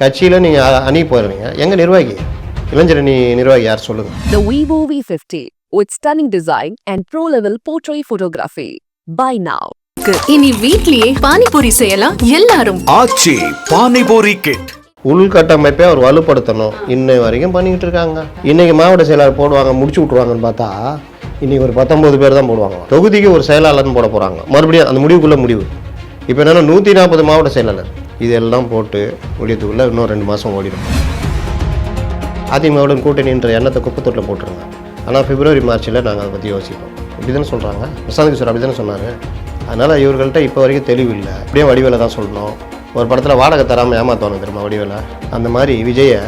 கட்சியில் நீங்கள் அணி போயிடுறீங்க எங்கள் நிர்வாகி? இளைஞரணி நிர்வாகி யார்? சொல்லுங்கள் The Vivo V50 with stunning design and pro-level portrait photography. Buy now. இனி வீட்லயே பானிபூரி செய்யலாம் எல்லாரும். ஆச்சி பானிபூரி கிட் உள்கட்டமைப்பை அவர் வலுப்படுத்தணும். இன்னை வரைக்கும் பண்ணிக்கிட்டு இருக்காங்க. இன்னைக்கு மாவட்ட செயலாளர் போடுவாங்க முடிச்சு விட்ருவாங்கன்னு பார்த்தா இன்னைக்கு ஒரு பத்தொன்பது பேர் தான் போடுவாங்க. தொகுதிக்கு ஒரு செயலாளர்னு போட போகிறாங்க மறுபடியும் அந்த முடிவுக்குள்ளே முடிவு. இப்போ என்னென்னா நூற்றி நாற்பது மாவட்ட செயலாளர். இதெல்லாம் போட்டு ஒழியத்துக்குள்ளே இன்னும் ரெண்டு மாதம் ஓடிடும். அதிமுகவுடன் கூட்டணின்ற எண்ணத்தை குப்பத்தொட்டில் போட்டுருங்க ஆனால் பிப்ரவரி மார்ச்சில் நாங்கள் அதை பற்றி யோசிப்போம் இப்படி தானே சொல்கிறாங்க பிரசாந்த் கிஷோர் அப்படி தானே சொன்னார். அதனால் இவர்கள்ட்ட இப்போ வரைக்கும் தெளிவு இல்லை. அப்படியே வடிவேல தான் சொல்லணும். ஒரு படத்தில் வாடகை தராமல் ஏமாத்துவாங்க தெரியுமா வடிவேல? அந்த மாதிரி விஜயை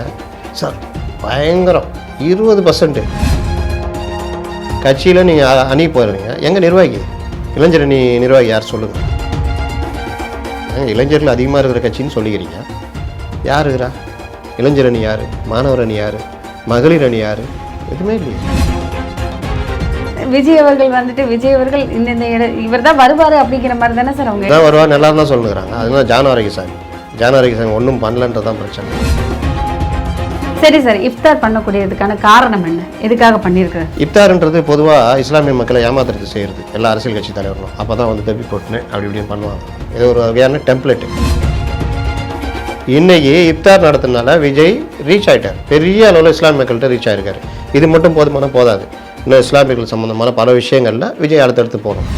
சார் பயங்கரம். இருபது பர்சன்ட்டு கட்சியில் நீங்கள் அணி போயிடுறீங்க எங்கள் நிர்வாகி? இளைஞரணி நிர்வாகி யார் சொல்லுங்கள் இளைஞர்கள் அதிகமாக இருக்கிற கட்சின்னு சொல்லிக்கிறீங்க. யார் இருக்கிறா இளைஞர் அணி யார்? மாணவர் அணி யார்? மகளிர் அணி யார்? எதுவுமே இல்லையே. விஜய் அவர்கள் வந்துட்டு விஜய் அவர்கள் இந்த இவர் தான் வருவாரு அப்படிங்கிற மாதிரி தானே சார் அவங்க இதான் வருவா நல்லா தான் சொல்லுங்கிறாங்க. அதுதான் ஜான ஆரோக்கியசாமி ஜான ஆரோக்கியசாமி ஒன்றும் பண்ணலன்றதான் பிரச்சனை. சரி சார். இஃப்தார் பண்ணக்கூடியதுக்கான காரணம் என்ன? எதுக்காக பண்ணியிருக்காரு இஃப்தார்ன்றது பொதுவாக இஸ்லாமிய மக்களை ஏமாத்துறது செய்கிறது எல்லா அரசியல் கட்சி தலைவர்களும். அப்போ தான் வந்து தப்பி போட்டுன்னு அப்படி இப்படின்னு பண்ணுவாங்க. இது ஒரு வகையான டெம்ப்ளேட் இன்னைக்கு இப்தார் நடத்தினால விஜய் ரீச் ஆயிட்டார். பெரிய அளவில் இஸ்லாமிய மக்கள்கிட்ட ரீச் ஆயிருக்காரு. இது மட்டும் போதுமான போதாது. இன்னும் இஸ்லாமியர்கள் சம்மந்தமான பல விஷயங்களில் விஜய் அடுத்தடுத்து போகணும்.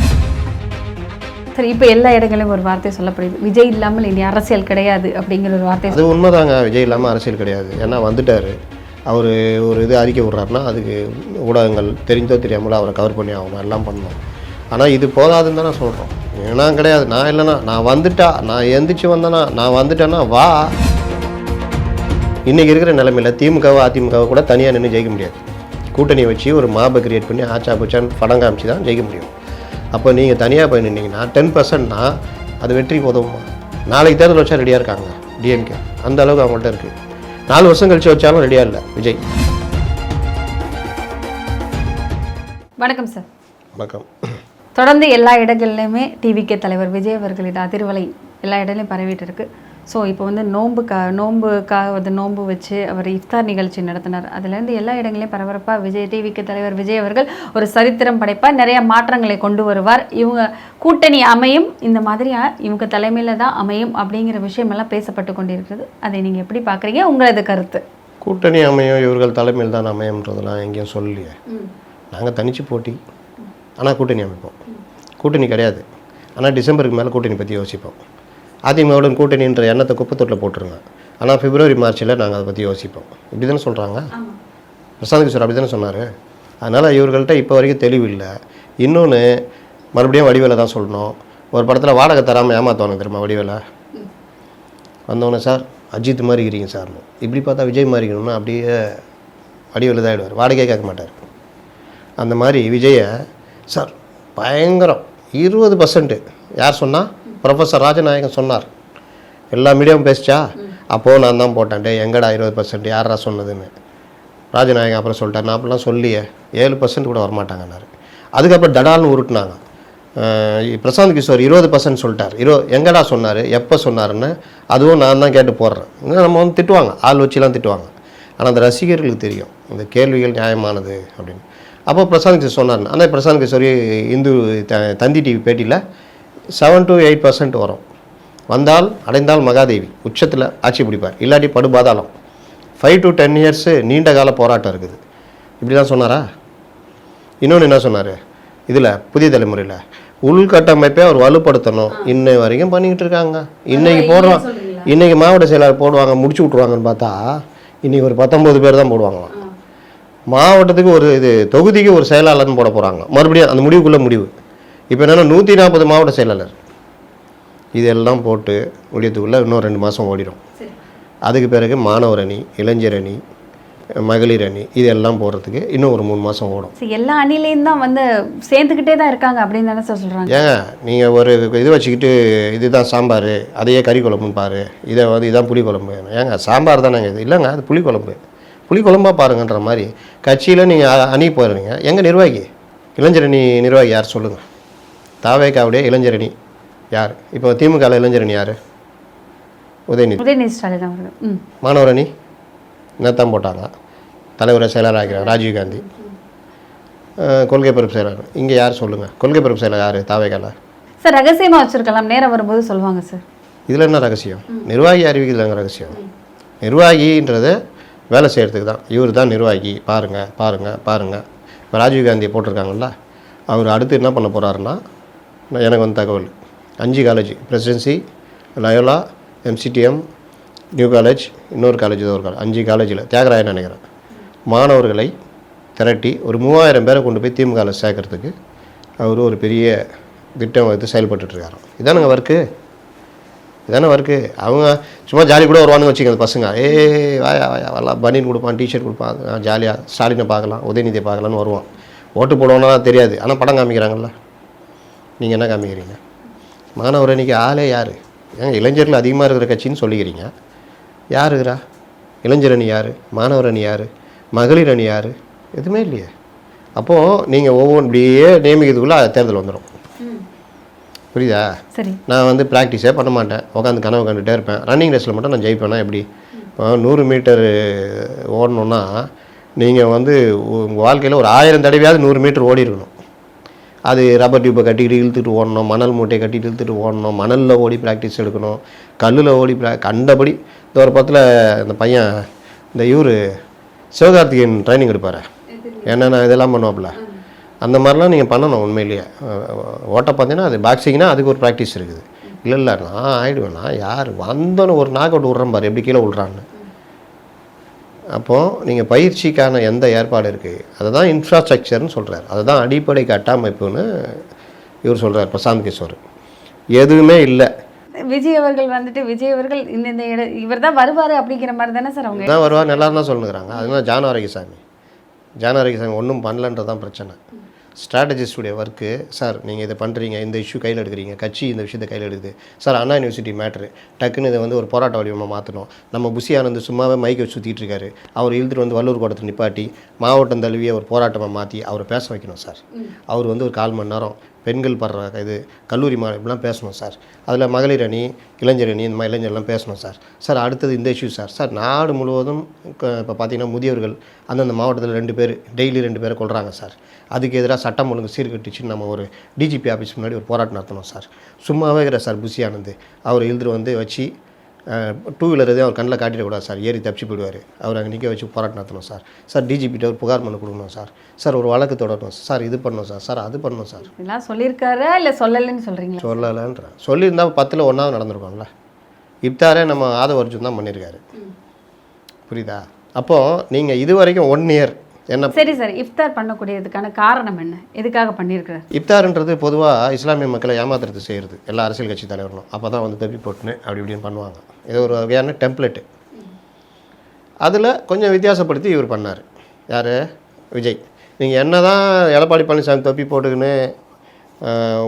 சரி இப்போ எல்லா இடங்களிலும் ஒரு வார்த்தை சொல்லப்படுது. விஜய் இல்லாமல் இனி அரசியல் கிடையாது அப்படிங்கிற ஒரு வார்த்தை அது உண்மைதாங்க. விஜய் இல்லாமல் அரசியல் கிடையாது. ஏன்னா வந்துட்டார். அவர் ஒரு இது அறிக்கை விட்றாருன்னா அதுக்கு ஊடகங்கள் தெரிஞ்சோ தெரியாமலோ அவரை கவர் பண்ணி ஆகணும் எல்லாம் பண்ணணும். ஆனால் இது போதாதுன்னு தான் நான் சொல்கிறோம் ஏன்னா கிடையாது. நான் இல்லைனா நான் வந்துட்டா நான் எந்திரிச்சு வந்தேனா நான் வந்துட்டேன்னா வா. இன்றைக்கி இருக்கிற நிலைமையில் திமுகவோ அதிமுகவோ கூட தனியாக நின்று ஜெயிக்க முடியாது. கூட்டணியை வச்சு ஒரு மாபை கிரியேட் பண்ணி ஆச்சா புச்சான்னு படம் காமிச்சு தான் ஜெயிக்க முடியும். அப்போ நீங்கள் தனியாக போய் நின்னீங்கன்னா டென் பர்சன்ட்னா அது வெற்றிக்கு உதவுமா நாளைக்கு தேர்தல் வச்சா ரெடியாக இருக்காங்க டிஎம்கே அந்த அளவுக்கு அவங்கள்ட்ட இருக்குது நாலு வருஷம் கழிச்சு வச்சாலும் ரெடியாக இல்லை விஜய். வணக்கம் சார் வணக்கம். தொடர்ந்து எல்லா இடங்கள்லையுமே டிவிகே தலைவர் விஜய் அவர்களின் அதிர்வலை எல்லா இடத்துலையும் பரவிட்டு இருக்கு. ஸோ இப்போ வந்து நோன்புக்கா நோன்புக்காக வந்து நோன்பு வச்சு அவர் இஃப்தார் நிகழ்ச்சி நடத்தினார். அதுலேருந்து எல்லா இடங்களையும் பரபரப்பாக விஜய் டிவிக்கு தலைவர் விஜய் அவர்கள் ஒரு சரித்திரம் படைப்பார். நிறைய மாற்றங்களை கொண்டு வருவார். இவங்க கூட்டணி அமையும். இந்த மாதிரி அஹ், இவங்க தலைமையில் தான் அமையும் அப்படிங்கிற விஷயமெல்லாம் பேசப்பட்டு கொண்டிருக்கிறது. அதை நீங்கள் எப்படி பார்க்குறீங்க? உங்களது கருத்து. கூட்டணி அமையும் இவர்கள் தலைமையில் தான் அமையும்ன்றதெல்லாம் எங்கேயும் சொல்லலையே. நாங்கள் தனிச்சு போட்டி. ஆனால் கூட்டணி அமைப்போம். கூட்டணி கிடையாது. ஆனால் டிசம்பருக்கு மேலே கூட்டணி பற்றி யோசிப்போம். அதிமுகவுடன் கூட்டணின்ற எண்ணத்தை குப்பத்தொட்டில் போட்டுருங்க. ஆனால் பிப்ரவரி மார்ச்சில் நாங்கள் அதை பற்றி யோசிப்போம். இப்படி தானே சொல்கிறாங்க பிரசாந்த் கிஷோர் அப்படி தானே சொன்னார். அதனால் இவர்கள்ட்ட இப்போ வரைக்கும் தெளிவு இல்லை. இன்னொன்று மறுபடியும் வடிவேல தான் சொல்லணும். ஒரு படத்தில் வாடகை தராமல் ஏமாத்துவாங்க தெரியுமா வடிவேல? வந்தவொடனே சார் அஜித் மாதிரி இருக்கிறீங்க சார்னு இப்படி பார்த்தா விஜய் மாதிரி இருக்கணும்னா அப்படியே வடிவில் தான் ஆயிடுவார் வாடகையே கேட்க மாட்டார். அந்த மாதிரி விஜயை சார் பயங்கரம். இருபது பர்சன்ட்டு யார் சொன்னா? ப்ரொஃபஸர் ராஜநாயகன் சொன்னார். எல்லா மீடியாவும் பேசிச்சா? அப்போது நான் தான் போட்டேன். டே எங்கடா இருபது பர்சன்ட் யாரா சொன்னதுன்னு. ராஜநாயகன் அப்புறம் சொல்லிட்டார். நான் அப்படிலாம் சொல்லியே. ஏழு பர்சன்ட் கூட வரமாட்டாங்கன்னாரு. அதுக்கப்புறம் தடால்னு உருட்டினாங்க. பிரசாந்த் கிஷோர் இருபது பர்சன்ட் சொல்லிட்டார். இரு எங்கடா சொன்னார்? எப்போ சொன்னாருன்னு? அதுவும் நான் தான் கேட்டு போடுறேன். இன்னும் நம்ம வந்து திட்டுவாங்க. ஆள் வச்சுலாம் திட்டுவாங்க. ஆனால் அந்த ரசிகர்களுக்கு தெரியும். இந்த கேள்விகள் நியாயமானது அப்படின்னு. அப்போ பிரசாந்த் கிஷோர் சொன்னார் ஆனால் பிரசாந்த் கிஷோர் இந்து த தந்தி டிவி பேட்டியில் செவன் டு எயிட் பர்சன்ட் வரும். வந்தால் அடைந்தால் மகாதேவி. உச்சத்தில் ஆட்சி பிடிப்பார். இல்லாட்டி படுபாதாளம். ஃபைவ் டு டென் இயர்ஸு நீண்ட கால போராட்டம் இருக்குது. இப்படி தான் சொன்னாரா? இன்னொன்று என்ன சொன்னார்? இதில் புதிய தலைமுறையில். உள்கட்டமைப்பை அவர் வலுப்படுத்தணும். இன்னை வரைக்கும் பண்ணிக்கிட்டு இருக்காங்க. இன்னைக்கு போடுறோம். இன்னைக்கு மாவட்ட செயலாளர் போடுவாங்க முடிச்சு விட்ருவாங்கன்னு பார்த்தா இன்னைக்கு ஒரு பத்தொம்பது பேர் தான் போடுவாங்களாம். மாவட்டத்துக்கு ஒரு இது தொகுதிக்கு ஒரு செயலாளர்னு போட போகிறாங்க மறுபடியும் அந்த முடிவுக்குள்ளே முடிவு. இப்போ என்னென்னா நூற்றி நாற்பது மாவட்ட செயலாளர். இதெல்லாம் போட்டு முடியத்துக்குள்ளே இன்னும் ரெண்டு மாதம் ஓடிடும் அதுக்கு பிறகு மாணவர் அணி இளைஞர் அணி மகளிர் அணி இதெல்லாம் போடுறதுக்கு இன்னும் ஒரு மூணு மாதம் ஓடும். எல்லா அணிலையும் தான் வந்து சேர்ந்துக்கிட்டே தான் இருக்காங்க அப்படின்னு தானே சார் சொல்கிறாங்க ஏங்க நீங்கள் ஒரு இது வச்சுக்கிட்டு இதுதான் சாம்பார் அதையே கறி குழம்புன்னு பாரு. இதை வந்து இதான் புளி குழம்பு. ஏங்க சாம்பார் தானேங்க இது. இல்லைங்க அது புளி குழம்பு. புளி குழம்பா பாருங்கன்ற மாதிரி கட்சியில் நீங்கள் அணி போயிடுறீங்க எங்கள் நிர்வாகி? இளைஞரணி நிர்வாகி யார் சொல்லுங்கள் தாவேக்காவுடைய இளைஞரணி யார்? இப்போ திமுகவில் இளைஞரணி யார்? உதயநிதி. உதயநிதி ஸ்டாலின் அவர்கள். ம். மாணவர் அணி என்னத்தான் போட்டாங்க தலைவரை செயலர் ஆகிறார் ராஜீவ்காந்தி கொள்கை பரப்பு செயலர் இங்கே யார் சொல்லுங்கள் கொள்கை பரப்பு செயலர் யார் தாவேகால? சார் ரகசியமாக வச்சுருக்கலாம். நேரம் வரும்போது சொல்லுவாங்க சார். இதில் என்ன ரகசியம்? நிர்வாகி அறிவிக்கிறதுலங்க ரகசியம்? நிர்வாகின்றது வேலை செய்கிறதுக்கு தான். இவர் தான் நிர்வாகி. பாருங்கள் பாருங்கள் பாருங்கள் இப்போ ராஜீவ்காந்தியை போட்டிருக்காங்கல்ல அவர் அடுத்து என்ன பண்ண போகிறாருன்னா எனக்கு வந்து தகவல். அஞ்சு college Presidency Loyola MCTM new college இன்னொரு காலேஜ் ஏதோ ஒரு காலேஜ் அஞ்சு காலேஜில் தியாகராயன் நினைக்கிறேன். மாணவர்களை திரட்டி ஒரு மூவாயிரம் பேரை கொண்டு போய் திமுகவில் சேர்க்கறதுக்கு அவர் ஒரு பெரிய திட்டம் வந்து செயல்பட்டுருக்காராம் இதானுங்க ஒர்க்கு இதானே ஒர்க்கு அவங்க சும்மா ஜாலி கூட வருவானுங்க வச்சுக்கோங்க பசங்க. ஏ வாயா வாயா. வரலாம் பனியன் கொடுப்பான் டிஷர்ட் கொடுப்பான். ஜாலியாக ஸ்டாலினை பார்க்கலாம் உதயநிதியை பார்க்கலான்னு வருவான். ஓட்டு போடுவோன்னா தெரியாது. ஆனால் படம் காமிக்கிறாங்கல்ல. நீங்கள் என்ன காமிக்கிறீங்க? மாணவர் அன்றைக்கி ஆளே யார்? ஏங்க இளைஞர்கள் அதிகமாக இருக்கிற கட்சின்னு சொல்லிக்கிறீங்க. யார் இருக்கிறா இளைஞர் அணி யார்? மாணவர் அணி யார்? மகளிர் அணி யார்? எதுவுமே இல்லையே. அப்போது நீங்கள் ஒவ்வொன்று இப்படியே நியமிக்கிறதுக்குள்ளே தேர்தல் வந்துடும் புரியுதா? சரி. நான் வந்து ப்ராக்டிஸே பண்ண மாட்டேன். உட்காந்து கனவு கண்டுகிட்டே இருப்பேன். ரன்னிங் ரேஸில் மட்டும் நான் ஜெயிப்பேனா எப்படி? இப்போ நூறு மீட்டர் ஓடணுன்னா நீங்கள் வந்து உங்கள் வாழ்க்கையில் ஒரு ஆயிரம் தடவையாவது நூறு மீட்டர் ஓடி இருக்கணும் அது ரப்பர் டியூப்பை கட்டிக்கிட்டு இழுத்துட்டு ஓடணும் மணல் மூட்டையை கட்டிட்டு இழுத்துட்டு ஓடணும் மணலில் ஓடி ப்ராக்டிஸ் எடுக்கணும் கல்லில் ஓடி ப்ரா கண்டபடி இந்த ஒரு பத்தில் இந்த பையன் இந்த இவர் சிவகார்த்திகேயன் ட்ரைனிங் எடுப்பார். என்னென்ன இதெல்லாம் பண்ணுவாப்புல? அந்த மாதிரிலாம் நீங்கள் பண்ணணும் உண்மையிலேயே. ஓட்ட பார்த்தீங்கன்னா அது பாக்ஸிங்னா அதுக்கு ஒரு ப்ராக்டிஸ் இருக்குது. இல்லை இல்லை நான் நான் யார்? வந்தோன்னு ஒரு நாக் அவுட் விட்றேன் பாரு எப்படி கீழே விட்றான்னு அப்போது நீங்கள் பயிற்சிக்கான எந்த ஏற்பாடு இருக்குது அதை தான் இன்ஃப்ராஸ்ட்ரக்சர்னு சொல்கிறார் அதை தான் அடிப்படை கட்டமைப்புன்னு இவர் சொல்கிறார் பிரசாந்த் கிஷோர். எதுவுமே இல்லை. விஜய் அவர்கள் வந்துட்டு விஜய் அவர்கள் இந்த இட இவர் தான் வருவார் அப்படிங்கிற மாதிரி தானே சார் அவங்க தான் வருவா நல்லா தான் சொல்லுங்கிறாங்க. அதனால ஜான ஆரோக்கியசாமி ஜான ஆரோக்கியசாமி ஒன்றும் பண்ணலன்றது தான் பிரச்சனை. ஸ்ட்ராட்டஜிஸ்டுடைய ஒர்க்கு சார் நீங்கள் இதை பண்ணுறீங்க இந்த இஷ்யூ கையில் எடுக்கிறீங்க கட்சி இந்த விஷயத்தை கையில் எடுக்குது. சார் அண்ணா யூனிவர்சிட்டி மேட்ரு டக்குன்னு இதை வந்து ஒரு போராட்ட வடிவமாக மாற்றணும் நம்ம புசி ஆனந்த் சும்மாவே மைக்கை சுற்றிட்டு இருக்காரு. அவர் இழுத்துட்டு வந்து வள்ளூர் கோட்டத்தை நிப்பாட்டி மாவட்டம் தழுவிய ஒரு போராட்டமாக மாற்றி அவரை பேச வைக்கணும் சார் அவர் வந்து ஒரு கால் மணி நேரம் பெண்கள் படுற இது கல்லூரி மா பேசணும் சார். அதில் மகளிர் அணி இளைஞர் அணி இந்த மாதிரி இளைஞர்லாம் பேசணும் சார். சார் அடுத்தது இந்த இஷ்யூ சார். சார் நாடு முழுவதும் இப்போ பார்த்தீங்கன்னா முதியவர்கள் அந்தந்த மாவட்டத்தில் ரெண்டு பேர் டெய்லி ரெண்டு பேரை கொள்கிறாங்க சார். அதுக்கு எதிராக சட்டம் ஒழுங்கு சீர்கட்டிச்சு நம்ம ஒரு டிஜிபி ஆஃபீஸ் முன்னாடி ஒரு போராட்டம் நடத்தணும் சார். சும்மாவே இருக்கிற சார் புசி ஆனந்த். அவர் எழுதுகிற வந்து வச்சு டூ வீலர் எதையும் அவர் கண்ணில் காட்டிடக்கூடாது சார். ஏறி தப்பிச்சு போயிடுவார். அவர் அங்கே நிற்க வச்சு போராட்டம் நடத்தணும் சார் சார் டிஜிபிட்ட ஒரு புகார் மனு கொடுக்கணும் சார். சார் ஒரு வழக்கு தொடரணும் சார். இது பண்ணணும் சார். சார் அது பண்ணணும் சார். இதெல்லாம் சொல்லியிருக்காரா இல்லை சொல்லலைன்னு சொல்கிறீங்களா சொல்லலைன்றேன் சொல்லியிருந்தா பத்தில் ஒன்றாவது நடந்திருக்கோம்ல. இப்தாரே நம்ம ஆதவ அர்ஜுன் தான் பண்ணியிருக்காரு. புரியுதா? அப்போது நீங்கள் இது வரைக்கும் ஒன் இயர் என்ன சரி சார். இஃப்தார் பண்ணக்கூடியதுக்கான காரணம் என்ன? எதுக்காக பண்ணியிருக்கிறார் இப்தார்ன்றது பொதுவாக இஸ்லாமிய மக்களை ஏமாத்துறது செய்கிறது எல்லா அரசியல் கட்சி தலைவர்களும். அப்போ தான் வந்து தப்பி போட்டுன்னு அப்படி இப்படின்னு பண்ணுவாங்க. இது ஒரு வகையான டெம்ப்ளேட்டு அதில் கொஞ்சம் வித்தியாசப்படுத்தி இவர் பண்ணார். யார்? விஜய். நீங்கள் என்ன தான் எடப்பாடி பழனிசாமி தொப்பி போட்டுக்கின்னு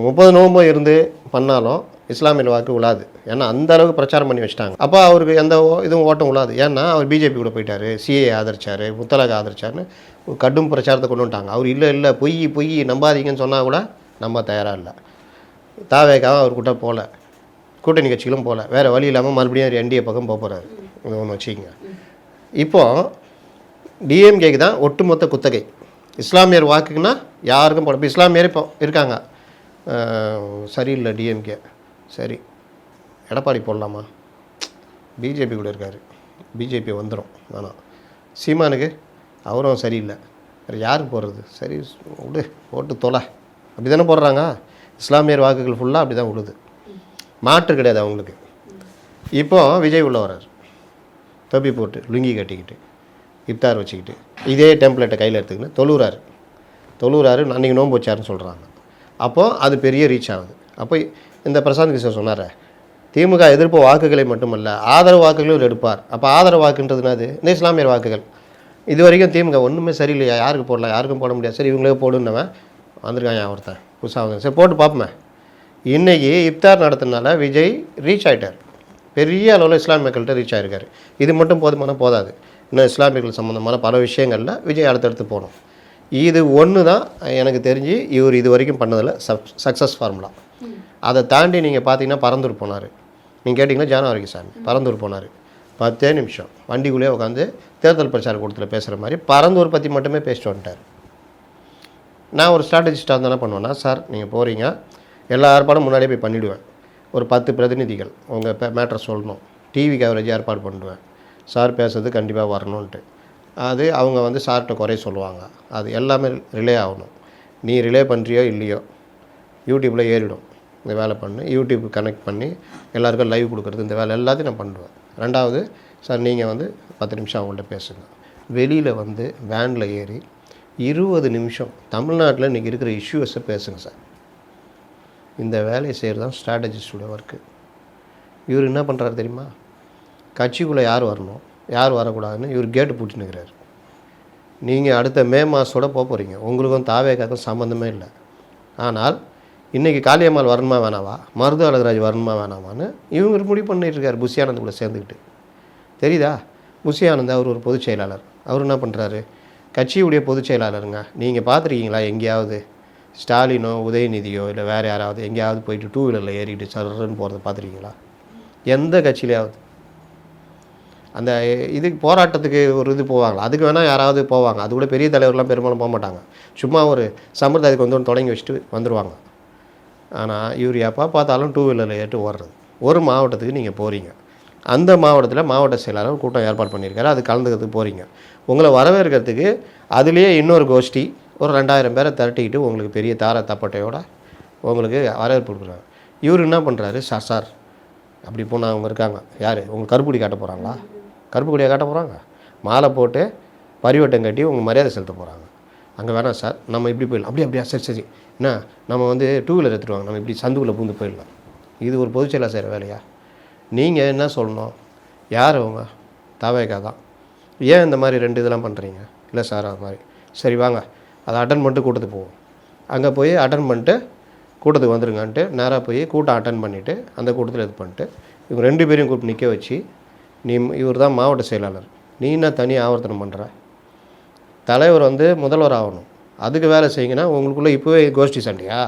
முப்பது நோம்பு இருந்து பண்ணாலும் இஸ்லாமிய வாக்கு விழாது ஏன்னா அந்த அளவுக்கு பிரச்சாரம் பண்ணி வச்சுட்டாங்க. அப்போ அவருக்கு எந்த இதுவும் ஓட்டம் விழாது ஏன்னா அவர் பிஜேபி கூட போயிட்டாரு. சிஏ ஆதரிச்சார் முத்தலாக ஆதரிச்சாருன்னு ஒரு கடும் பிரச்சாரத்தை கொண்டு வந்துட்டாங்க. அவர் இல்லை இல்லை பொய் பொய் நம்பாதீங்கன்னு சொன்னால் கூட நம்ம தயாராக இல்லை தாவேக்காவும் அவர் கூட்ட போகல கூட்டணி கட்சிகளும் போகல வேறு வழி இல்லாமல் மறுபடியும் என்டிஏ பக்கம் போக போகிறாரு இது ஒன்று வச்சுக்கோங்க. இப்போ டிஎம்கேக்கு தான் ஒட்டுமொத்த குத்தகை. இஸ்லாமியர் வாக்குக்குன்னா யாருக்கும் போட இப்போ இஸ்லாமியர் இப்போ இருக்காங்க. சரியில்லை டிஎம்கே சரி. எடப்பாடி போடலாமா? பிஜேபி கூட இருக்கார். பிஜேபி வந்துடும் ஆனால் சீமானுக்கு அவரும் சரியில்லை. வேறு யாருக்கு போடுறது? சரி விடு போட்டு தொலை. அப்படி தானே போடுறாங்க? இஸ்லாமியர் வாக்குகள் ஃபுல்லாக அப்படி தான் விழுது. மாற்று கிடையாது அவங்களுக்கு. இப்போ விஜய் உள்ள வர்றார். தொப்பி போட்டு லுங்கி கட்டிக்கிட்டு இப்தார் வச்சுக்கிட்டு இதே டெம்ப்ளேட்டை கையில் எடுத்துக்கின்னு தொழுறாரு. தொழுறாரு அன்றைக்கி நோன்பு வச்சாருன்னு சொல்கிறாங்க அப்போது அது பெரிய ரீச் ஆகுது. அப்போ இந்த பிரசாந்த் கிஷோர் சொன்னார் திமுக எதிர்ப்பு வாக்குகளை மட்டுமல்ல ஆதரவு வாக்குகளும் எடுப்பார். அப்போ ஆதரவு வாக்குன்றது என்னது? இந்த இஸ்லாமியர் வாக்குகள். இது வரைக்கும் திமுக ஒன்றுமே சரியில்லையா? யாருக்கு போடலாம் யாருக்கும் போட முடியாது. சரி இவங்களே போடுன்னவன் வந்திருக்கான் என் ஒருத்தன் புதுசாக வந்து சரி போட்டு பார்ப்போமே இன்றைக்கி இப்தார் நடத்தினால விஜய் ரீச் ஆகிட்டார் பெரிய அளவில் இஸ்லாம் மக்கள்கிட்ட ரீச் ஆகிருக்கார் இது மட்டும் போதுமான போதாது. இன்னும் இஸ்லாமியர்கள் சம்மந்தமான பல விஷயங்களில் விஜய் அடுத்தடுத்து போகணும். இது ஒன்று தான் எனக்கு தெரிஞ்சு இவர் இது வரைக்கும் பண்ணதில் சக் சக்ஸஸ் ஃபார்முலா அதை தாண்டி நீங்கள் பார்த்தீங்கன்னா பறந்துட்டு போனார். நீங்கள் கேட்டிங்கன்னா ஜானவரிக்கு சாமி பறந்துட்டு போனார். பத்தே நிமிஷம். வண்டிக்குள்ளேயே உட்காந்து தேர்தல் பிரச்சார கூட்டத்தில் பேசுகிற மாதிரி பரந்தூர் பற்றி மட்டுமே பேசிட்டு வந்துட்டார். நான் ஒரு ஸ்ட்ராட்டஜிஸ்டாக இருந்தாலும் என்ன பண்ணுவேன்னா சார் நீங்கள் போகிறீங்க எல்லா ஏற்பாடும் முன்னாடியே போய் பண்ணிவிடுவேன் ஒரு பத்து பிரதிநிதிகள் உங்கள் மேட்ரை சொல்லணும். டிவி கவரேஜ் ஏற்பாடு பண்ணிடுவேன் சார் பேசுறது கண்டிப்பாக வரணுன்ட்டு அது அவங்க வந்து சார்கிட்ட குறை சொல்லுவாங்க. அது எல்லாமே ரிலே ஆகணும். நீ ரிலே பண்ணுறியோ இல்லையோ யூடியூப்பில் ஏறிடும். இந்த வேலை பண்ணு. யூடியூப் கனெக்ட் பண்ணி எல்லாருக்கும் லைவ் கொடுக்குறது இந்த வேலை எல்லாத்தையும் நான் பண்ணுவேன். ரெண்டாவது சார் நீங்கள் வந்து பத்து நிமிஷம் அவங்கள்ட்ட பேசுங்க. வெளியில் வந்து வேனில் ஏறி இருபது நிமிஷம் தமிழ்நாட்டில் இன்றைக்கி இருக்கிற இஷ்யூஸை பேசுங்க சார். இந்த வேலையை செய்கிறது தான் ஸ்ட்ராட்டஜிஸ்டோட ஒர்க்கு இவர் என்ன பண்ணுறாரு தெரியுமா? கட்சிக்குள்ளே யார் வரணும் யார் வரக்கூடாதுன்னு இவர் கேட்டு பூட்டினுக்கிறார் நீங்கள் அடுத்த மே மாதத்தோடு போக போகிறீங்க உங்களுக்கும் தாவேக்காக்கும் சம்மந்தமே இல்லை. ஆனால் இன்றைக்கி காளியம்மாள் வரணுமா வேணாவா? மருது அழகராஜ் வரணுமா வேணாமான்னு இவங்க முடிவு பண்ணிட்டுருக்கார் புஷியானந்த் கூட சேர்ந்துக்கிட்டு. தெரியுதா? புஷியானந்த் அவர் ஒரு பொதுச் செயலாளர். அவர் என்ன பண்ணுறாரு கட்சியுடைய பொதுச் செயலாளருங்க. நீங்கள் பார்த்துருக்கீங்களா எங்கேயாவது? ஸ்டாலினோ உதயநிதியோ இல்லை வேறு யாராவது எங்கேயாவது போயிட்டு டூ வீலரில் ஏறிட்டு சர்றன்னு போகிறத பார்த்துருக்கீங்களா? எந்த கட்சியிலையாவது? அந்த இதுக்கு போராட்டத்துக்கு ஒரு இது போவாங்களா? அதுக்கு வேணால் யாராவது போவாங்க. அது கூட பெரிய தலைவர்லாம் பெரும்பாலும் போக மாட்டாங்க. சும்மா ஒரு சம்பிரதாயத்துக்கு வந்து ஒன்று தொடங்கி வச்சுட்டு வந்துடுவாங்க ஆனால் இவர் எப்போ பார்த்தாலும் டூ வீலரில் ஏற்று ஓடுறது. ஒரு மாவட்டத்துக்கு நீங்கள் போகிறீங்க அந்த மாவட்டத்தில் மாவட்ட செயலாளர் கூட்டம் ஏற்பாடு பண்ணியிருக்காரு. அது கலந்துக்கிறதுக்கு போகிறீங்க உங்களை வரவேற்கிறதுக்கு அதுலேயே இன்னொரு கோஷ்டி ஒரு ரெண்டாயிரம் பேரை திரட்டிக்கிட்டு உங்களுக்கு பெரிய தார தப்பட்டையோட உங்களுக்கு வரவேற்பு கொடுக்குறாங்க. இவர் என்ன பண்ணுறாரு சார் சார் அப்படி போனால் அவங்க இருக்காங்க. யார்? உங்கள் கருப்புடி காட்ட போகிறாங்களா கருப்புக்குடியாக காட்ட போகிறாங்க மாலை போட்டு பரிவட்டம் கட்டி உங்கள் மரியாதை செலுத்த போகிறாங்க அங்கே வேணாம் சார். நம்ம இப்படி போயிடலாம். அப்படியே அப்படியா? சரி சரி. என்ன? நம்ம வந்து டூ வீலர் எடுத்துகிட்டு வாங்க நம்ம இப்படி சந்துக்குள்ளே பூந்து போயிடலாம். இது ஒரு பொதுச்செயலாக செய்கிற வேலையா? நீங்கள் என்ன சொல்லணும்? யார் அவங்க? தவேகா தான். ஏன் இந்த மாதிரி ரெண்டு இதெல்லாம் பண்ணுறீங்க இல்லை சார் அது மாதிரி. சரி வாங்க. அதை அட்டன் பண்ணிட்டு கூட்டத்துக்கு போவோம். அங்கே போய் அட்டன் பண்ணிட்டு கூட்டத்துக்கு வந்துருங்கன்ட்டு நேராக போய் கூட்டம் அட்டன் பண்ணிவிட்டு அந்த கூட்டத்தில் இது பண்ணிட்டு இவங்க ரெண்டு பேரையும் கூப்பிட்டு நிற்க வச்சு நீ இவர் தான் மாவட்ட செயலாளர். நீ என்ன தனி ஆவர்த்தனம் பண்ணுற தலைவர் வந்து முதல்வர் ஆகணும். அதுக்கு வேலை செய்யுங்கன்னா உங்களுக்குள்ளே இப்போவே கோஷ்டி சண்டையா?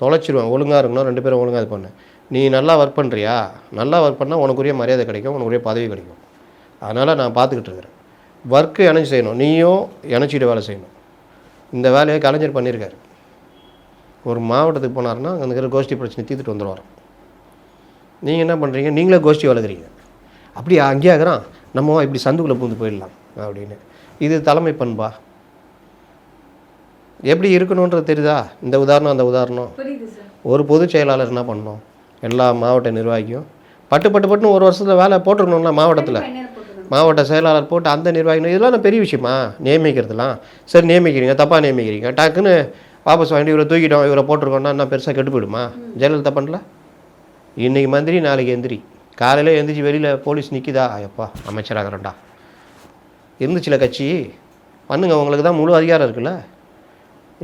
தொலைச்சிடுவேன் ஒழுங்காக இருக்கணும் ரெண்டு பேரும் ஒழுங்காக இது பண்ணு. நீ நல்லா ஒர்க் பண்ணுறியா நல்லா ஒர்க் பண்ணால் உனக்குரிய மரியாதை கிடைக்கும் உனக்குரிய பதவி கிடைக்கும். அதனால் நான் பார்த்துக்கிட்டு இருக்கிறேன். ஒர்க்கு இணைச்சி செய்யணும். நீயும் இணைச்சிட்டு வேலை செய்யணும். இந்த வேலையை கலைஞர் பண்ணியிருக்காரு. ஒரு மாவட்டத்துக்கு போனாருன்னா அங்கே இருக்கிற கோஷ்டி பிரச்சனை தீர்த்துட்டு வந்துடுவாராம் நீங்கள் என்ன பண்ணுறீங்க நீங்களே கோஷ்டி வளர்க்குறீங்க. அப்படியா? அங்கேயே நம்ம இப்படி சந்துக்குள்ளே பூந்து போயிடலாம் அப்படின்னு. இது தலைமை பண்பா? எப்படி இருக்கணுன்றது தெரியுதா? இந்த உதாரணம் அந்த உதாரணம். ஒரு பொதுச் செயலாளர் என்ன பண்ணணும்? எல்லா மாவட்ட நிர்வாகியும் பட்டு பட்டு பட்டுன்னு ஒரு வருஷத்தில் வேலை போட்டிருக்கணும்ல மாவட்டத்தில். மாவட்ட செயலாளர் போட்டு அந்த நிர்வாகிகள் இதெல்லாம் நான் பெரிய விஷயமா? நியமிக்கிறதுலாம். சரி நியமிக்கிறீங்க தப்பாக நியமிக்கிறீங்க. டக்குன்னு வாபஸ் வாங்கிட்டு இவரை தூக்கிட்டோம் இவரை போட்டிருக்கோன்னா என்ன பெருசாக கெட்டு போயிடுமா ஜெயலலிதா பண்ணல? இன்றைக்கி மந்திரி நாளைக்கு எந்திரி. காலையில் எந்திரிச்சு வெளியில் போலீஸ் நிற்கிதா எப்பா அமைச்சராகிறோண்டா இருந்துச்சுல கட்சி? பண்ணுங்க உங்களுக்கு தான் முழு அதிகாரம் இருக்குல்ல?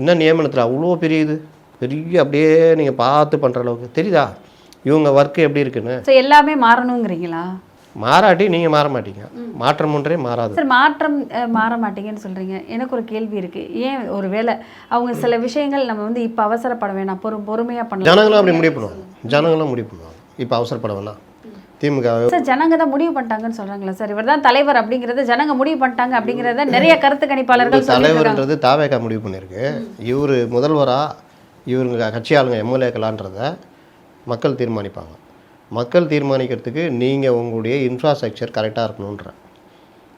இன்னும் நியமனத்தில்? அவ்வளோ பெரிய இது. பெரிய அப்படியே நீங்கள் பார்த்து பண்ணுற அளவுக்கு. தெரியுதா? இவங்க ஒர்க்கு எப்படி இருக்குன்னு? எல்லாமே மாறணுங்கிறீங்களா? மாறாட்டி நீங்கள் மாற மாட்டீங்க. மாற்றம் ஒன்றே மாறாது. சார் மாற்றம் மாற மாட்டீங்கன்னு சொல்கிறீங்க எனக்கு ஒரு கேள்வி இருக்குது ஏன் ஒரு வேளை அவங்க சில விஷயங்கள் நம்ம வந்து இப்போ அவசரப்பட வேணாம் பொறு பொறுமையாக பண்ணலாம். ஜனங்களும் அப்படி முடிவு பண்ணுவாங்க. ஜனங்களும் முடிவு பண்ணுவாங்க. இப்போ அவசரப்பட வேணாம். திமுக சார் ஜனங்க தான் முடிவு பண்ணிட்டாங்கன்னு சொல்கிறாங்களா சார். இவர் தான் தலைவர் அப்படிங்கிறத ஜனங்க முடிவு பண்ணிட்டாங்க அப்படிங்கிறத நிறைய கருத்து கணிப்பாளர்கள். தலைவர்ன்றது தாவேக்கா முடிவு பண்ணியிருக்கு. இவர் முதல்வரா இவருங்க கட்சி ஆளுங்க எம்எல்ஏக்கலான்றத மக்கள் தீர்மானிப்பாங்க. மக்கள் தீர்மானிக்கிறதுக்கு நீங்கள் உங்களுடைய இன்ஃப்ராஸ்ட்ரக்சர் கரெக்டாக இருக்கணுன்றேன்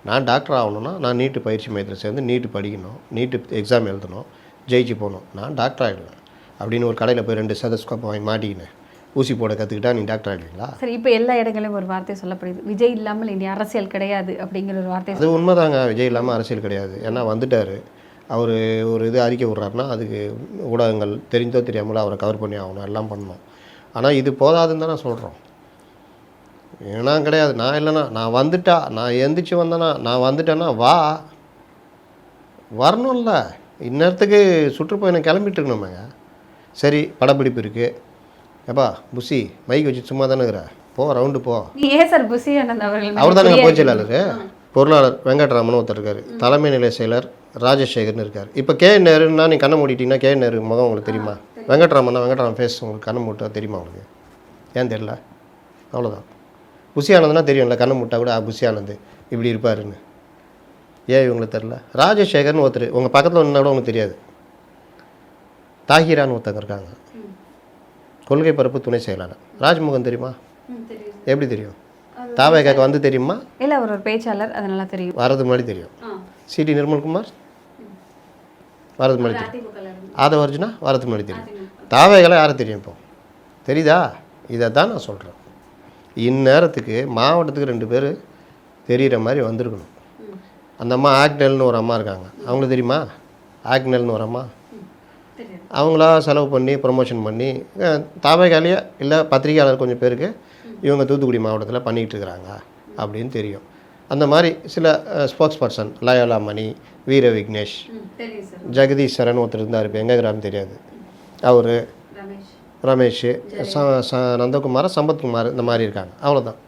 நான் டாக்டர் ஆகணும்னா நான் நீட்டு பயிற்சி மையத்தில் சேர்ந்து நீட்டு படிக்கணும் நீட்டு எக்ஸாம் எழுதணும் ஜெயிச்சு போகணும். நான் டாக்டர் ஆகிடுவேன் அப்படின்னு ஒரு கடையில் போய் ரெண்டு சதஸ்கோப் வாங்கி மாட்டிக்கினேன். ஊசி போட கற்றுக்கிட்டா நீ டாக்டர் ஆகிடுவீங்களா சரி இப்போ எல்லா இடங்களிலும் ஒரு வார்த்தை சொல்லப்படுது. விஜய் இல்லாமல் இனி அரசியல் கிடையாது அப்படிங்கிற ஒரு வார்த்தை அது உண்மைதாங்க. விஜய் இல்லாமல் அரசியல் கிடையாது. ஏன்னா வந்துட்டார். அவர் ஒரு இது அறிக்கை விட்றாருன்னா அதுக்கு ஊடகங்கள் தெரிந்தோ தெரியாமலோ அவரை கவர் பண்ணி ஆகணும். எல்லாம் பண்ணணும். ஆனால் இது போதாதுன்னு தான் நான் சொல்கிறோம் ஏன்னா கிடையாது. நான் இல்லைனா நான் வந்துட்டா நான் எந்திரிச்சு வந்தேனா நான் வந்துட்டேன்னா வா. வரணும்ல. இந்நேரத்துக்கு சுற்றுப்பயணம் கிளம்பிட்டு இருக்கணுமேங்க. சரி படப்பிடிப்பு இருக்குது எப்பா புசி மைக் வச்சு சும்மா தானே இருக்கிற? போ ரவுண்டு போ. நீ ஏன் சார் புசி ஆனந்த் அவர்கள் அவர் தானே பொதுச் செயலாளர்? பொருளாளர் வெங்கட்ராமன் ஒருத்தர் இருக்கார். தலைமை நிலைய செயலர் ராஜசேகர்னு இருக்கார். இப்போ கே நேருன்னா நீ கண்ணை மூடிட்டீங்கன்னா கே நேரு முகம் உங்களுக்கு தெரியுமா? வெங்கட்ராமன்னா வெங்கட்ராமன் ஃபேஸ் உங்களுக்கு கண்ணை மூட்டா தெரியுமா உங்களுக்கு? ஏன் தெரியல? அவ்வளோதான் புஷி ஆனந்த்னா தெரியும்ல கண்ணை முட்டா கூட ஆ, புஷி ஆனந்த் இப்படி இருப்பாருன்னு. ஏன் இவங்களுக்கு தெரில ராஜசேகர்னு ஒருத்தர் உங்கள் பக்கத்தில் நின்னா கூட உங்களுக்கு தெரியாது. தாகிரான்னு ஒருத்தங்க இருக்காங்க. கொள்கை பரப்பு துணை செயலாளர். ராஜ்மோகன் தெரியுமா? எப்படி தெரியும்? தாவேக்காக்கு வந்து தெரியுமா? இல்லை அவர் ஒரு பேச்சாளர் அது நல்லா தெரியும். வரது முன்னாடி தெரியும். சிடி நிர்மல்குமார்? வரது முன்னாடி தெரியும். ஆதவ அர்ஜுனா? வரது முன்னாடி தெரியும். தாவேகளை யாரை தெரியும் இப்போ? தெரியுதா? இதை தான் நான் சொல்கிறேன் இந்நேரத்துக்கு மாவட்டத்துக்கு ரெண்டு பேர் தெரிகிற மாதிரி வந்திருக்கணும். அந்த அம்மா ஆக்னல்னு ஒரு அம்மா இருக்காங்க. அவங்களுக்கு தெரியுமா? ஆக்னல்னு ஒரு அம்மா. அவங்களா செலவு பண்ணி ப்ரொமோஷன் பண்ணி தாவேகாலியே இல்லை பத்திரிகையாளர் கொஞ்சம் பேருக்கு இவங்க தூத்துக்குடி மாவட்டத்தில் பண்ணிக்கிட்டு இருக்கிறாங்க அப்படின்னு தெரியும். அந்த மாதிரி சில ஸ்போக்ஸ் பர்சன் லயோலா மணி வீர விக்னேஷ் ஜெகதீஷ் சரண் ஒருத்தர் இருந்தார் இப்போ எங்கள் கிராமம் தெரியாது. அவர் ரமேஷ். ச ச நந்தகுமார் சம்பத்குமார் இந்த மாதிரி இருக்காங்க. அவ்வளோதான்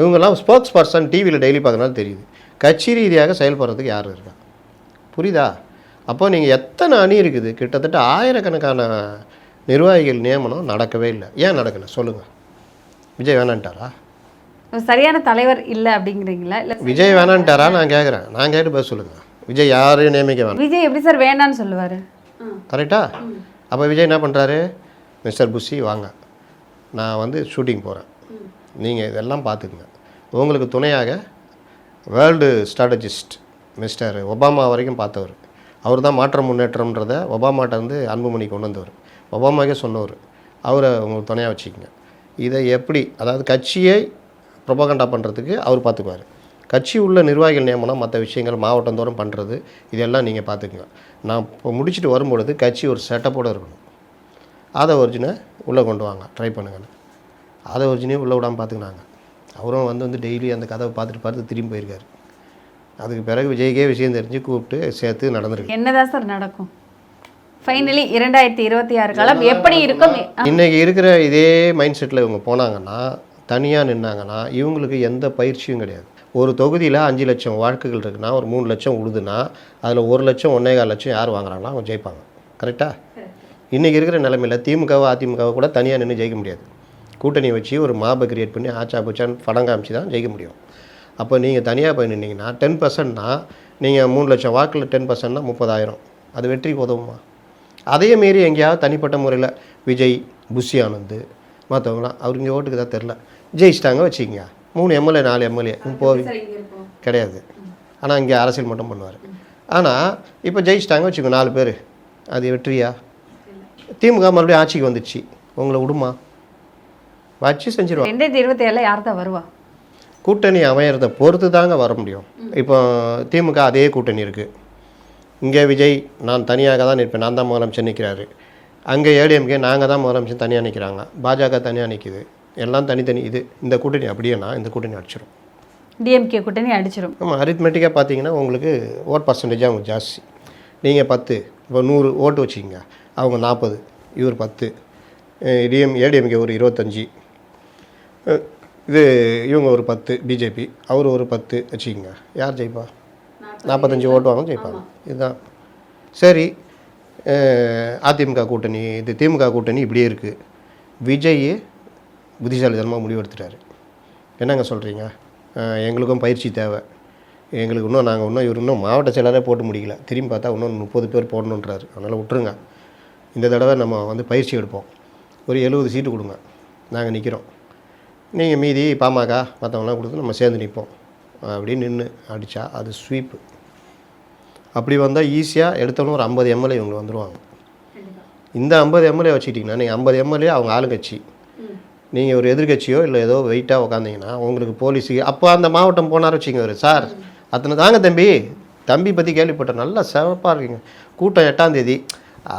இவங்கெல்லாம் ஸ்போக்ஸ் பர்சன் டிவியில் டெய்லி பார்க்கறனால தெரியுது. கட்சி ரீதியாக செயல்படுறதுக்கு யார் இருக்கா புரியுதா? அப்போ நீங்கள் எத்தனை அணி இருக்குது? கிட்டத்தட்ட ஆயிரக்கணக்கான நிர்வாகிகள் நியமனம் நடக்கவே இல்லை. ஏன் நடக்கலை? சொல்லுங்கள் விஜய் வேணான்ட்டாரா? ஒரு சரியான தலைவர் இல்லை அப்படிங்கிறீங்களா? இல்லை விஜய் வேணான்ட்டாரா நான் கேட்குறேன் நான் கேட்டு பதில் சொல்லுங்கள் விஜய் யாரையும் நியமிக்க வேணாம். விஜய் எப்படி சார் வேண்டான்னு சொல்லுவார்? கரெக்டா? அப்போ விஜய் என்ன பண்ணுறாரு மிஸ்டர் புஷி வாங்க. நான் வந்து ஷூட்டிங் போகிறேன் நீங்கள் இதெல்லாம் பார்த்துக்குங்க உங்களுக்கு துணையாக வேர்ல்டு ஸ்ட்ராட்டஜிஸ்ட் மிஸ்டர் ஒபாமா வரைக்கும் பார்த்தவர். அவர் தான் மாற்றம் முன்னேற்றம்ன்றதை ஒபாமாட்ட வந்து அன்புமணி கொண்டு வந்தவர். ஒபாமாக்கே சொன்னவர் அவரை உங்களுக்கு துணையாக வச்சுக்கோங்க. இதை எப்படி அதாவது கட்சியை ப்ரொபகண்டா பண்ணுறதுக்கு அவர் பார்த்துக்குவார். கட்சி உள்ள நிர்வாகிகள் நியமனம் மற்ற விஷயங்கள் மாவட்டந்தோறும் பண்ணுறது இதெல்லாம் நீங்கள் பார்த்துக்குங்க. நான் இப்போ முடிச்சுட்டு வரும்பொழுது கட்சி ஒரு செட்டப்போடு இருக்கணும். அதை ஒரிஜினை உள்ளே கொண்டு வாங்க ட்ரை பண்ணுங்கள் அதை ஒரிஜினையும் உள்ளே விடாமல் பார்த்துக்கினாங்க. அவரும் வந்து வந்து டெய்லி அந்த கதவை பார்த்துட்டு பார்த்து திரும்பி போயிருக்காரு. அதுக்கு பிறகு விஜய்க்கே விஷயம் தெரிஞ்சு கூப்பிட்டு சேர்த்து நடந்திருக்கு. என்னதான் சார் நடக்கும்? ஃபைனலி இரண்டாயிரத்தி இருபத்தி ஆறு காலம் எப்படி இருக்கும்? இன்றைக்கி இருக்கிற இதே மைண்ட் செட்டில் இவங்க போனாங்கன்னா தனியாக நின்னாங்கன்னா இவங்களுக்கு எந்த பயிற்சியும் கிடையாது. ஒரு தொகுதியில் அஞ்சு லட்சம் வாழ்க்கைகள் இருக்குன்னா ஒரு மூணு லட்சம் உழுதுன்னா அதில் ஒரு லட்சம் ஒன்றே கால் லட்சம் யார் வாங்குறாங்களோ அவங்க ஜெயிப்பாங்க. கரெக்டாக இன்றைக்கி இருக்கிற நிலமையில் திமுகவோ அதிமுகவோ கூட தனியாக நின்று ஜெயிக்க முடியாது. கூட்டணி வச்சு ஒரு மாபை கிரியேட் பண்ணி ஆச்சா பூச்சான்னு படம் காமிச்சு தான் ஜெயிக்க முடியும். அப்போ நீங்கள் தனியாக போய் நின்னீங்கன்னா டென் பர்சன்ட்னா நீங்கள் மூணு லட்சம் வாக்கில் டென் பர்சன்ட்னா முப்பதாயிரம். அது வெற்றிக்கு உதவுமா அதே மாரி எங்கேயாவது தனிப்பட்ட முறையில் விஜய் புஷி ஆனந்த் மற்றவங்களாம் அவருக்கு இங்கே ஓட்டுக்கு தான் தெரில. ஜெயிச்சிட்டாங்க வச்சுக்கங்க. மூணு எம்எல்ஏ நாலு எம்எல்ஏ. போய் கிடையாது. ஆனால் இங்கே அரசியல் மட்டும் பண்ணுவார். ஆனால் இப்போ ஜெயிச்சிட்டாங்க வச்சுக்கோ நாலு பேர். அது வெற்றியா? திமுக மறுபடியும் ஆட்சிக்கு வந்துடுச்சு உங்களை விடுமா? வச்சு செஞ்சிருவாங்க ரெண்டாயிரத்தி இருபத்தி ஏழில் யார் தான் வருவா? கூட்டணி அமையறதை பொறுத்து தாங்க வர முடியும். இப்போ திமுக அதே கூட்டணி இருக்குது இங்கே விஜய் நான் தனியாக தான் நிற்பேன். நான் தான் முதலமைச்சர் நிற்கிறாரு. அங்கே ஏடிஎம்கே நாங்கள் தான் முதலமைச்சர் தனியாக நிற்கிறாங்க பாஜக தனியாக நிற்கிது எல்லாம் தனித்தனி. இது இந்த கூட்டணி அப்படியேனா இந்த கூட்டணி அடிச்சிடும் டிஎம்கே கூட்டணி அடிச்சிடும் ஆமாம் அரித்மெட்டிக்காக பார்த்தீங்கன்னா உங்களுக்கு ஓட் பர்சன்டேஜ் அவங்க ஜாஸ்தி. நீங்கள் பத்து இப்போ நூறு ஓட்டு வச்சுக்கிங்க. அவங்க நாற்பது இவர் பத்து. டிஎம் ஏடிஎம்கே ஒரு இருபத்தஞ்சி. இது இவங்க ஒரு பத்து பிஜேபி அவர் ஒரு பத்து வச்சுக்கிங்க. யார் ஜெயிப்பா? நாற்பத்தஞ்சு. ஓட்டு வாங்க ஜெயிப்பாங்க. இதுதான். சரி அதிமுக கூட்டணி இது திமுக கூட்டணி இப்படியே இருக்குது விஜய் புத்திசாலித்தனமாக முடிவெடுத்துட்டாரு. என்னங்க சொல்கிறீங்க எங்களுக்கும் பயிற்சி தேவை. எங்களுக்கு இன்னும் நாங்கள் இன்னும் இவர் இன்னும் மாவட்ட செயலரே போட்டு முடிக்கல. திரும்பி பார்த்தா இன்னும் முப்பது பேர் போடணுன்றாரு. அதனால் விட்டுருங்க. இந்த தடவை நம்ம வந்து பயிற்சி எடுப்போம். ஒரு எழுபது சீட்டு கொடுங்க. நாங்கள் நிற்கிறோம் நீங்கள் மீதி பாமக மற்றவங்களாம் கொடுத்து நம்ம சேர்ந்து நிற்போம். அப்படின்னு நின்று அடித்தா அது ஸ்வீப்பு அப்படி வந்தால் ஈஸியாக எடுத்தோன்னு ஒரு ஐம்பது எம்எல்ஏ இவங்க வந்துடுவாங்க இந்த ஐம்பது எம்எல்ஏ வச்சுக்கிட்டிங்கன்னா நீங்கள் ஐம்பது எம்எல்ஏ அவங்க ஆளுங்கட்சி. நீங்கள் ஒரு எதிர்கட்சியோ இல்லை ஏதோ வெயிட்டாக உட்காந்தீங்கன்னா உங்களுக்கு போலீஸுக்கு அப்போ அந்த மாவட்டம் போனார் வச்சுங்க அவர். சார் அத்தனை தாங்க தம்பி. தம்பி பற்றி கேள்விப்பட்டேன். நல்லா சிறப்பாக இருக்கீங்க. கூட்டம் எட்டாம் தேதி.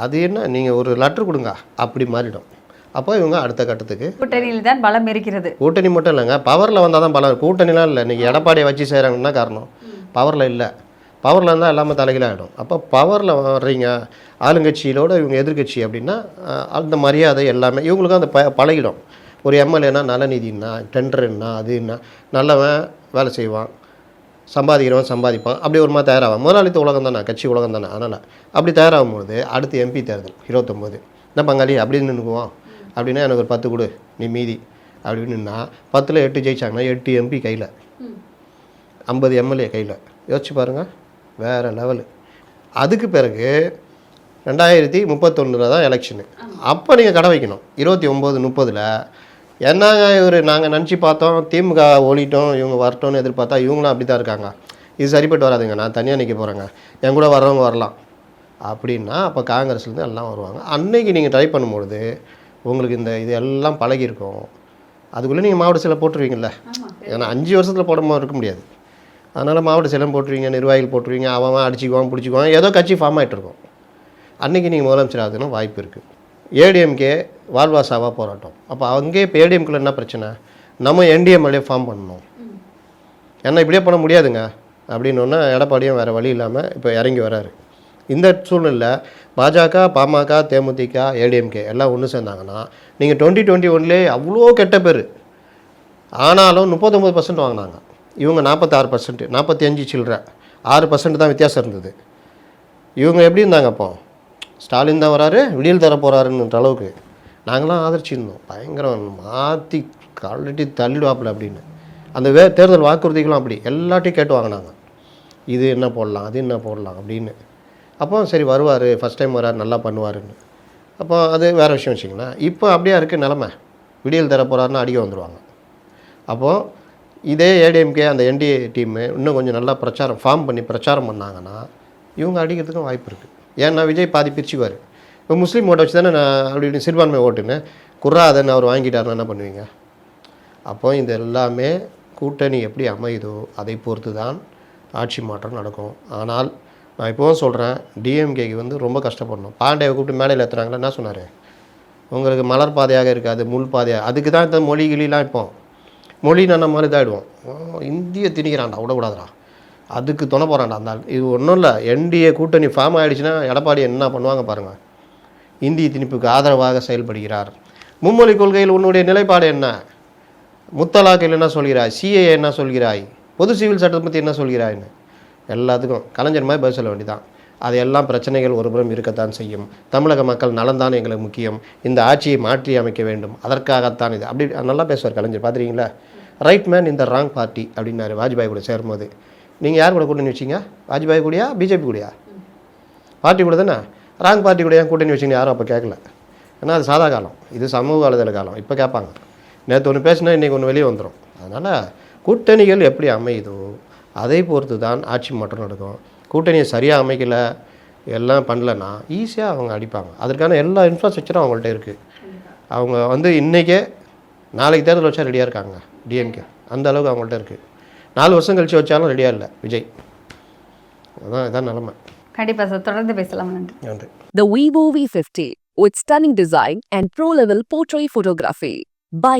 அது என்ன? நீங்கள் ஒரு லெட்ரு கொடுங்க. அப்படி மாறிடும். அப்போ இவங்க அடுத்த கட்டத்துக்கு. கூட்டணியில் தான் பலம் இருக்கிறது. கூட்டணி மட்டும் இல்லைங்க. பவரில் வந்தால் தான் பலம் கூட்டணிலாம் இல்லை. இன்றைக்கி எடப்பாடியை வச்சு செய்கிறாங்கன்னா காரணம். பவரில் இல்லை. பவரில் இருந்தால் எல்லாமே தலைகீழாகிடும் அப்போ பவரில் வர்றீங்க ஆளுங்கட்சியிலோட இவங்க எதிர்க்கட்சி அப்படின்னா அந்த மரியாதை எல்லாமே இவங்களுக்கும் அந்த ப பழகிடும். ஒரு எம்எல்ஏனா நலநிதினா டெண்டர்னா அதுன்னா நல்லவன் வேலை செய்வான். சம்பாதிக்கிறவன் சம்பாதிப்பான். அப்படி ஒரு மாதிரி தயாராகும் முதலாளித்த உலகம் தானே கட்சி உலகம் தானே. அதனால் அப்படி தயாராகும் பொழுது அடுத்து எம்பி தேர்தல் இருபத்தொம்போது. என்ன பங்காளி? அப்படி நின்றுக்குவோம் அப்படின்னா எனக்கு ஒரு பத்து கொடு நீ மீதி. அப்படின்னா பத்தில் எட்டு ஜெயிச்சாங்கன்னா எட்டு எம்பி கையில். ஐம்பது எம்எல்ஏ கையில். யோசிச்சு பாருங்கள் வேறு லெவலு அதுக்கு பிறகு ரெண்டாயிரத்தி முப்பத்தொன்னில் தான் எலெக்ஷனு அப்போ நீங்கள் கடை வைக்கணும். இருபத்தி ஒம்பது முப்பதில் என்னங்க இவர் நாங்கள் நினச்சி பார்த்தோம் திமுக ஓடிட்டோம் இவங்க வரட்டும்னு எதிர்பார்த்தா இவங்களும் அப்படி தான் இருக்காங்க. இது சரிப்பட்டு வராதுங்க நான் தனியாக நிற்க போகிறேங்க என் கூட வர்றவங்க வரலாம். அப்படின்னா அப்போ காங்கிரஸ்லேருந்து எல்லாம் வருவாங்க. அன்னைக்கு நீங்கள் ட்ரை பண்ணும்பொழுது உங்களுக்கு இந்த இது எல்லாம் பழகியிருக்கும். அதுக்குள்ளே நீங்கள் மாவட்ட சிலை போட்டுருவீங்கல்ல ஏன்னா அஞ்சு வருஷத்தில் போடாமல் இருக்க முடியாது. அதனால் மாவட்ட சிலம் போட்டுருவீங்க நிர்வாகிகள் போட்டுருவீங்க அவன் அடிச்சுக்குவான் பிடிச்சிக்குவான் ஏதோ கட்சி ஃபார்ம் ஆகிட்டு இருக்கும். அன்றைக்கி நீங்கள் முதலமைச்சர் ஆகுதுன்னு வாய்ப்பு இருக்குது ஏடிஎம்கே வாழ்வாசாவா போராட்டம். அப்போ அங்கேயே இப்போ ஏடிஎம்குள்ள என்ன பிரச்சனை? நம்ம என்டிஎம்எல்ஏ ஃபார்ம் பண்ணணும். ஏன்னா இப்படியே பண்ண முடியாதுங்க. அப்படின்னோன்னா எடப்பாடியும் வேறு வழி இல்லாமல் இப்போ இறங்கி வராரு. இந்த சூழ்நிலையில் பாஜக பாமக தேமுதிக ஏடிஎம்கே எல்லாம் ஒன்று சேர்ந்தாங்கன்னா நீங்கள் டுவெண்ட்டி டுவெண்ட்டி ஒன்லேயே அவ்வளோ கெட்ட பேர். ஆனாலும் முப்பத்தொம்பது பர்சன்ட் வாங்கினாங்க. இவங்க நாற்பத்தாறு பர்சன்ட் நாற்பத்தி அஞ்சு சில்லற ஆறு பர்சன்ட் தான் வித்தியாசம் இருந்தது. இவங்க எப்படி இருந்தாங்க அப்போ ஸ்டாலின் தான் வராரு விடியல் தர போகிறாருன்ற அளவுக்கு. நாங்களாம் ஆதரிச்சிருந்தோம். பயங்கரம் மாற்றி கழட்டி தள்ளிடுவாப்பில் அப்படின்னு. அந்த வே தேர்தல் வாக்குறுதிகளும் அப்படி எல்லாத்தையும் கேட்டு வாங்கினாங்க. இது என்ன போடலாம் அது என்ன போடலாம் அப்படின்னு. அப்போ சரி வருவார் ஃபஸ்ட் டைம் வரார் நல்லா பண்ணுவாருன்னு. அப்போ அது வேறு விஷயம் வச்சிங்களேன் இப்போ அப்படியே இருக்குது நிலமை. விடியல் தர போகிறாருன்னு அடிக்க வந்துடுவாங்க அப்போது இதே ஏடிஎம்கே அந்த என்டிஏ டீமு இன்னும் கொஞ்சம் நல்லா பிரச்சாரம் ஃபார்ம் பண்ணி பிரச்சாரம் பண்ணாங்கன்னா இவங்க அடிக்கிறதுக்கும் வாய்ப்பு இருக்குது ஏன்னா விஜய் பாதி பிரிச்சுக்குவார். இப்போ முஸ்லீம் ஓட்டை வச்சு தானே நான் அப்படின்னு சிறுபான்மை ஓட்டுன்னு குர்ராதன் அவர் வாங்கிட்டாருன்னா என்ன பண்ணுவீங்க? அப்போ இது எல்லாமே கூட்டணி எப்படி அமையுதோ அதை பொறுத்து தான் ஆட்சி மாற்றம் நடக்கும். ஆனால் நான் இப்போவும் சொல்கிறேன் டிஎம்கேக்கு வந்து ரொம்ப கஷ்டப்படணும். பாண்டியை கூப்பிட்டு மேடையில் ஏற்றுறாங்களா என்ன சொன்னார்? உங்களுக்கு மலர் பாதையாக இருக்காது முள் பாதையாக அதுக்கு தான் இந்த மொழி கிளிலாம் இப்போ மொழி நம்ம மாதிரி இதாகிடுவோம் இந்திய திணிக்கிறான்டா விடக்கூடாதுடா. அதுக்கு துணை போகிறான்டா அந்த ஆள். இது ஒன்றும் இல்லை என்டிஏ கூட்டணி ஃபார்ம் ஆகிடுச்சுன்னா எடப்பாடி என்ன பண்ணுவாங்க பாருங்கள் இந்திய திணிப்புக்கு ஆதரவாக செயல்படுகிறார். மும்மொழி கொள்கையில் உன்னுடைய நிலைப்பாடு என்ன? முத்தலாக்கில் என்ன சொல்கிறாய்? சிஏ என்ன சொல்கிறாய்? பொது சிவில் சட்டத்தை பற்றி என்ன சொல்கிறாய்ன்னு? எல்லாத்துக்கும் கலைஞர் மாதிரி பதில் சொல்ல வேண்டியதான் அது எல்லாம் பிரச்சனைகள் ஒருபுறம் இருக்கத்தான் செய்யும். தமிழக மக்கள் நலன்தான் எங்களுக்கு முக்கியம். இந்த ஆட்சியை மாற்றி அமைக்க வேண்டும். அதற்காகத்தான் இது. அப்படி நல்லா பேசுவார் கலைஞர். பார்த்துருக்கீங்களா? ரைட் மேன் இந்த ராங் பார்ட்டி அப்படின்னாரு வாஜ்பாய் கூட சேரும்போது. நீங்கள் யார் கூட கூட்டணி வச்சிங்க? வாஜ்பாய் கூடயா? பிஜேபி கூடயா? பார்ட்டி கூட தானே? ராங் பார்ட்டி கூட ஏன் கூட்டணி வச்சிங்க யாரும் அப்போ கேட்கல. ஏன்னா அது சாதா காலம். இது சமூக வலைதள காலம். இப்போ கேட்பாங்க. நேற்று ஒன்று பேசினா இன்றைக்கி ஒன்று வெளியே வந்துடும் அதனால் கூட்டணிகள் எப்படி அமையுதோ அதை பொறுத்து தான் ஆட்சி மாற்றம் நடக்கும். கூட்டணியை சரியாக அமைக்கல எல்லாம் பண்ணலன்னா ஈஸியாக அவங்க அடிப்பாங்க. அதற்கான எல்லா இன்ஃப்ராஸ்ட்ரக்சரும் அவங்கள்ட்ட இருக்குது அவங்க வந்து இன்றைக்கே நாளைக்கு தேர்தல் வச்சா ரெடியாக இருக்காங்க டிஎம்கே அந்த அளவுக்கு அவங்கள்ட்ட இருக்குது நாலு வருஷம் கழிச்சு வச்சாலும் ரெடியாக இல்லை விஜய். அதான் இதான் நிலமை. கண்டிப்பாக சார். தொடர்ந்து பேசலாம். நன்றி. நன்றி. The Vivo V50 with stunning design and pro-level portrait photography. Buy